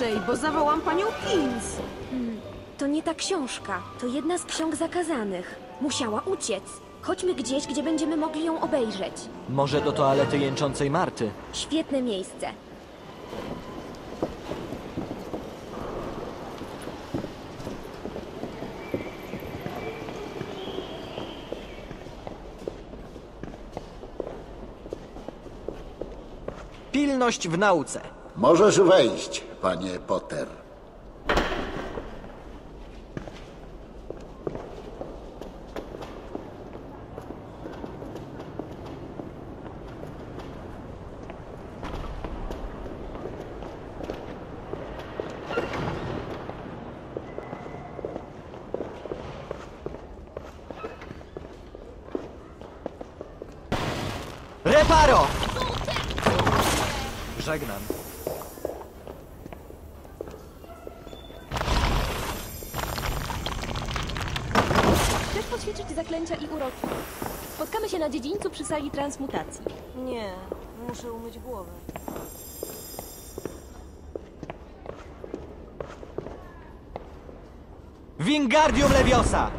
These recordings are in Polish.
naszej, bo zawołam panią Pins. To nie ta książka, to jedna z ksiąg zakazanych. Musiała uciec. Chodźmy gdzieś, gdzie będziemy mogli ją obejrzeć. Może do toalety jęczącej Marty. Świetne miejsce. Pilność w nauce. Możesz wejść, panie Potter. Reparo! Żegnam. Poćwiczyć zaklęcia i uroki? Spotkamy się na dziedzińcu przy sali transmutacji. Nie, muszę umyć głowę. Wingardium Leviosa!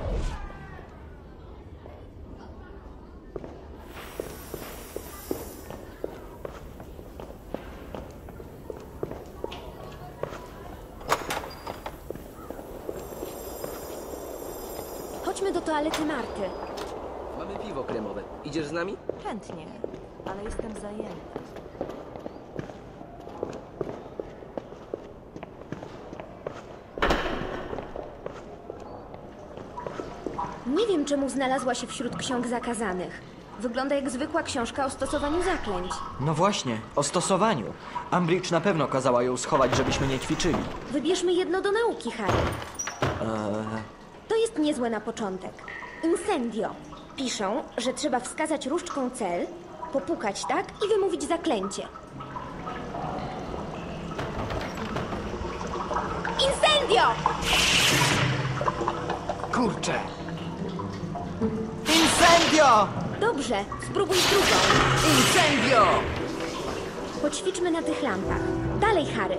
Chodźmy do toalety Marty. Mamy piwo kremowe. Idziesz z nami? Chętnie, ale jestem zajęta. Nie wiem, czemu znalazła się wśród ksiąg zakazanych. Wygląda jak zwykła książka o stosowaniu zaklęć. No właśnie, o stosowaniu. Umbridge na pewno kazała ją schować, żebyśmy nie ćwiczyli. Wybierzmy jedno do nauki, Harry. To jest niezłe na początek. Incendio. Piszą, że trzeba wskazać różdżką cel, popukać tak i wymówić zaklęcie. Incendio! Kurczę! Incendio! Dobrze, spróbuj drugą. Incendio! Poćwiczmy na tych lampach. Dalej, Harry.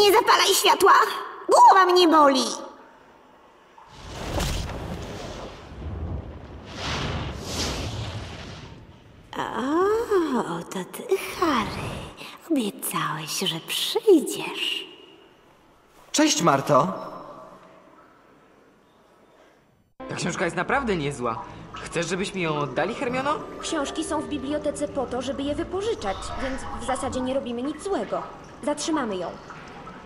Nie zapalaj światła! Głowa mnie boli! O, to ty, Harry. Obiecałeś, że przyjdziesz. Cześć, Marto. Ta książka jest naprawdę niezła. Chcesz, żebyśmy ją oddali, Hermiono? Książki są w bibliotece po to, żeby je wypożyczać, więc w zasadzie nie robimy nic złego. Zatrzymamy ją.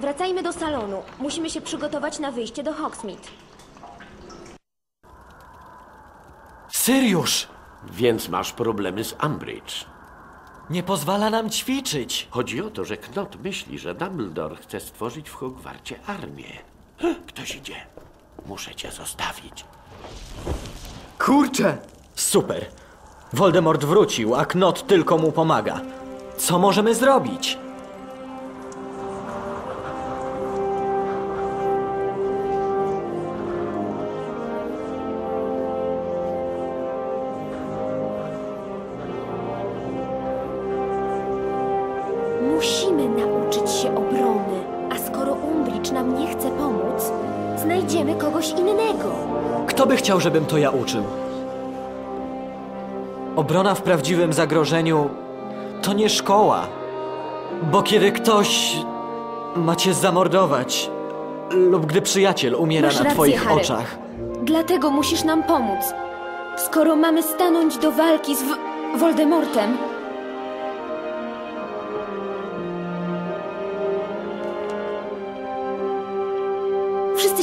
Wracajmy do salonu. Musimy się przygotować na wyjście do Hogsmeade. Syriusz! Więc masz problemy z Umbridge. Nie pozwala nam ćwiczyć. Chodzi o to, że Knot myśli, że Dumbledore chce stworzyć w Hogwarcie armię. Ktoś idzie. Muszę cię zostawić. Kurczę! Super. Voldemort wrócił, a Knot tylko mu pomaga. Co możemy zrobić? Znajdziemy kogoś innego. Kto by chciał, żebym to ja uczył? Obrona w prawdziwym zagrożeniu to nie szkoła. Bo kiedy ktoś ma cię zamordować, lub gdy przyjaciel umiera Masz na rację, twoich Harry. oczach, Dlatego musisz nam pomóc. Skoro mamy stanąć do walki z w- Voldemortem,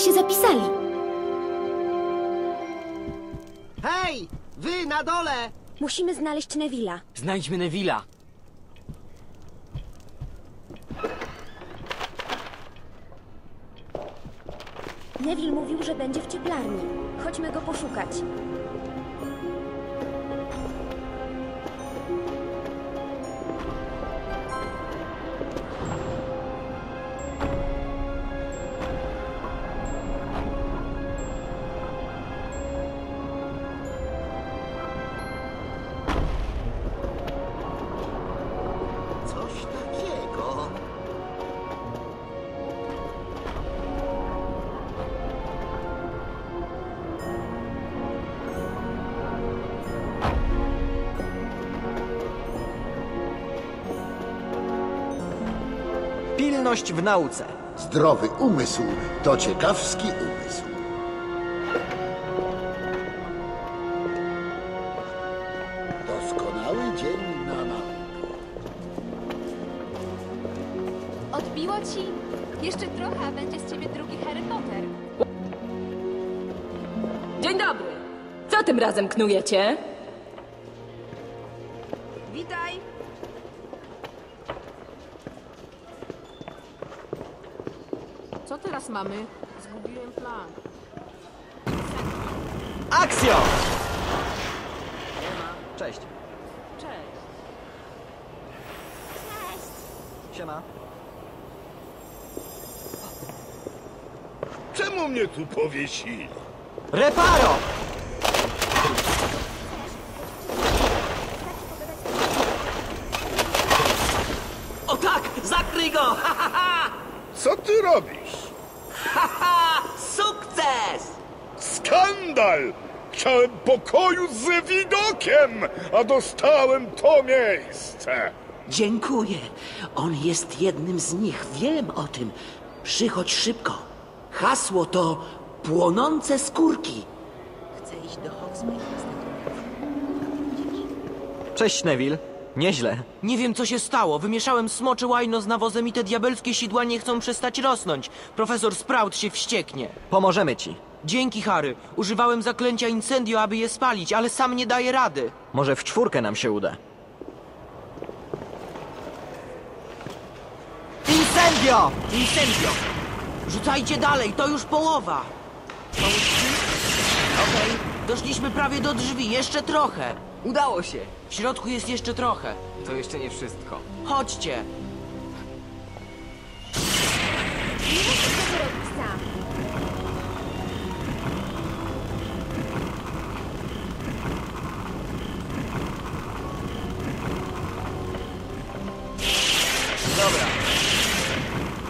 się zapisali. Hej! Wy na dole! Musimy znaleźć Neville'a. Znajdźmy Neville'a. Neville mówił, że będzie w cieplarni. Chodźmy go poszukać. Rzetelność w nauce. Zdrowy umysł to ciekawski umysł. Doskonały dzień na naukę. Odbiło ci? Jeszcze trochę, a będzie z ciebie drugi Harry Potter. Dzień dobry. Co tym razem knujecie? Teraz mamy? Zgubiłem plan. Akcja! Cześć. Cześć. Siema. Czemu mnie tu powiesili? Reparo! O tak! Zakryj go! Ha, ha, ha! Co ty robisz? Ha! Sukces! Skandal! Chciałem pokoju z widokiem, a dostałem to miejsce. Dziękuję. On jest jednym z nich. Wiem o tym. Przychodź szybko. Hasło to płonące skórki. Chcę iść do Hogsmeade Cześć, Neville. Nieźle. Nie wiem, co się stało. Wymieszałem smocze łajno z nawozem i te diabelskie sidła nie chcą przestać rosnąć. Profesor Sprout się wścieknie. Pomożemy ci. Dzięki, Harry. Używałem zaklęcia Incendio, aby je spalić, ale sam nie daję rady. Może w czwórkę nam się uda. Incendio! Incendio! Rzucajcie dalej, to już połowa. Ci? Okej, doszliśmy prawie do drzwi, jeszcze trochę. Udało się. W środku jest jeszcze trochę. To jeszcze nie wszystko. Chodźcie. Nie musisz tego robić sam.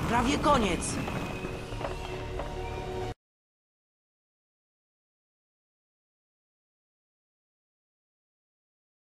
Prawie koniec.